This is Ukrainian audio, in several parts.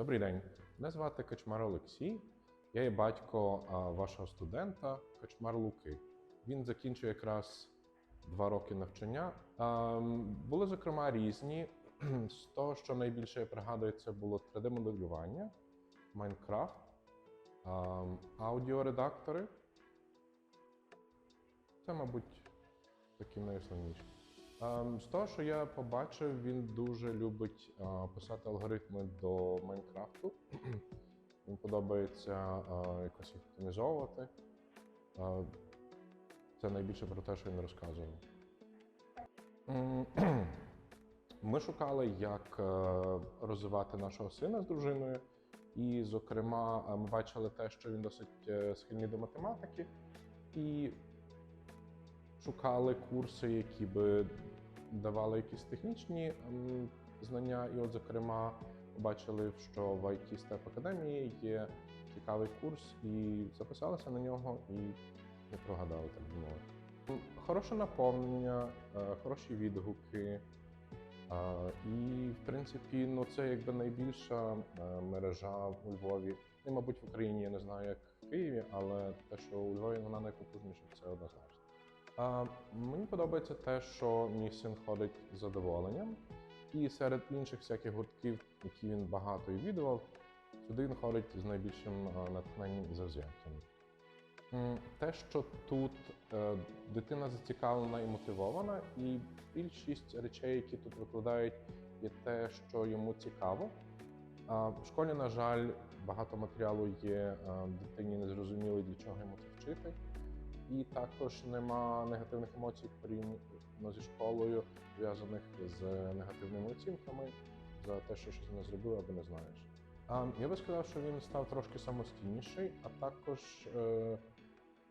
Добрий день. Мене звати Качмар Олексій. Я є батько вашого студента Качмар Луки. Він закінчив якраз два роки навчання. Були, зокрема, різні. З того, що найбільше пригадую, це було 3D-моделювання, Майнкрафт, аудіоредактори. Це, мабуть, такі найосновніші. Ем, З того, що я побачив, він дуже любить е, писати алгоритми до Майнкрафту. Їм подобається е, якось їх оптимізовувати. Е, Це найбільше про те, що він розказував. Ми шукали, як розвивати нашого сина з дружиною. І, зокрема, ми бачили те, що він досить схильний до математики. І шукали курси, які би давали якісь технічні ем, знання. І, от, зокрема, побачили, що в IT Step Академії є цікавий курс, і записалися на нього і не прогадали, так би мовити. Хороше наповнення, е, хороші відгуки. е, І, в принципі, ну це якби найбільша е, мережа у Львові. І, мабуть, в Україні я не знаю, як в Києві, але те, що у Львові вона найпотужніша, це однозначно. Мені подобається те, що мій син ходить з задоволенням, і серед інших всяких гуртків, які він багато і відвідував, сюди він ходить з найбільшим натхненням і завзяттям. Те, що тут е, дитина зацікавлена і мотивована, і більшість речей, які тут викладають, є те, що йому цікаво. В школі, на жаль, багато матеріалу є дитині незрозуміло, для чого йому це вчити. І також нема негативних емоцій порівняно зі школою, зв'язаних з негативними оцінками за те, що щось не зробив або не знаєш. А, я би сказав, що він став трошки самостійніший, а також е,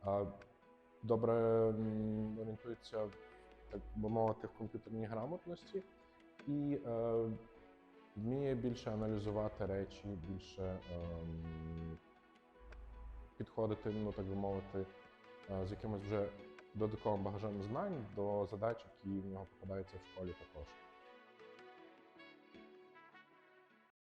а, добре орієнтується, так би мовити, в комп'ютерній грамотності і е, вміє більше аналізувати речі, більше ем, підходити, ну так би мовити, е, з якимось вже додатковим багажем знань до задач, які в нього попадаються в школі також.